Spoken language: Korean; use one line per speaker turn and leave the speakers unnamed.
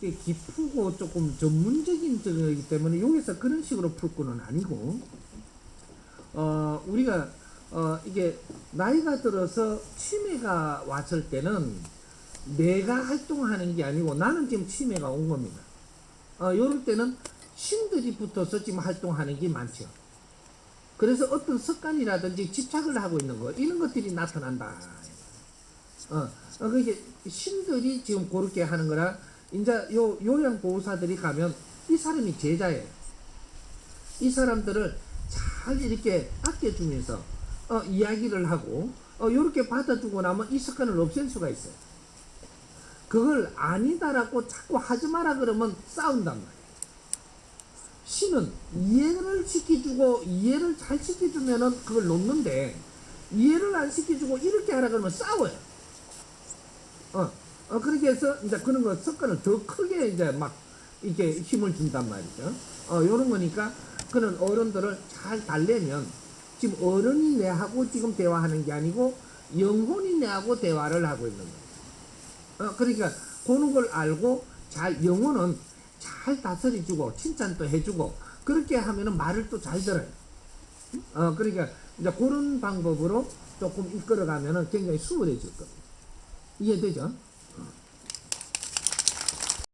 이게 깊고 조금 전문적인 저거이기 때문에 여기서 그런 식으로 풀 거는 아니고 어 우리가 어 이게 나이가 들어서 치매가 왔을 때는 내가 활동하는 게 아니고 나는 지금 치매가 온 겁니다. 어 요럴 때는 신들이 붙어서 지금 활동하는 게 많죠. 그래서 어떤 습관이라든지 집착을 하고 있는 거 이런 것들이 나타난다. 어, 어 그게 신들이 지금 그렇게 하는 거라 이제 요 요양 보호사들이 가면 이 사람이 제자예요. 이 사람들을 잘 이렇게 아껴주면서 어, 이야기를 하고 어, 요렇게 받아주고 나면 이 습관을 없앨 수가 있어요. 그걸 아니다라고 자꾸 하지 마라 그러면 싸운단 말이에요. 신은 이해를 시켜주고 이해를 잘 시켜주면은 그걸 놓는데 이해를 안 시켜주고 이렇게 하라 그러면 싸워요. 어, 어 그렇게 해서 이제 그런 거 습관을 더 크게 이제 막 이렇게 힘을 준단 말이죠. 어, 요런 거니까 그런 어른들을 잘 달래면 지금 어른이 내하고 지금 대화하는 게 아니고 영혼이 내하고 대화를 하고 있는 거예요. 어, 그러니까 그런 걸 알고 잘 영혼은 잘 다스려주고 칭찬도 해주고 그렇게 하면은 말을 또 잘 들어요. 어, 그러니까 이제 그런 방법으로 조금 이끌어가면은 굉장히 수월해질 겁니다. 이해되죠? 어.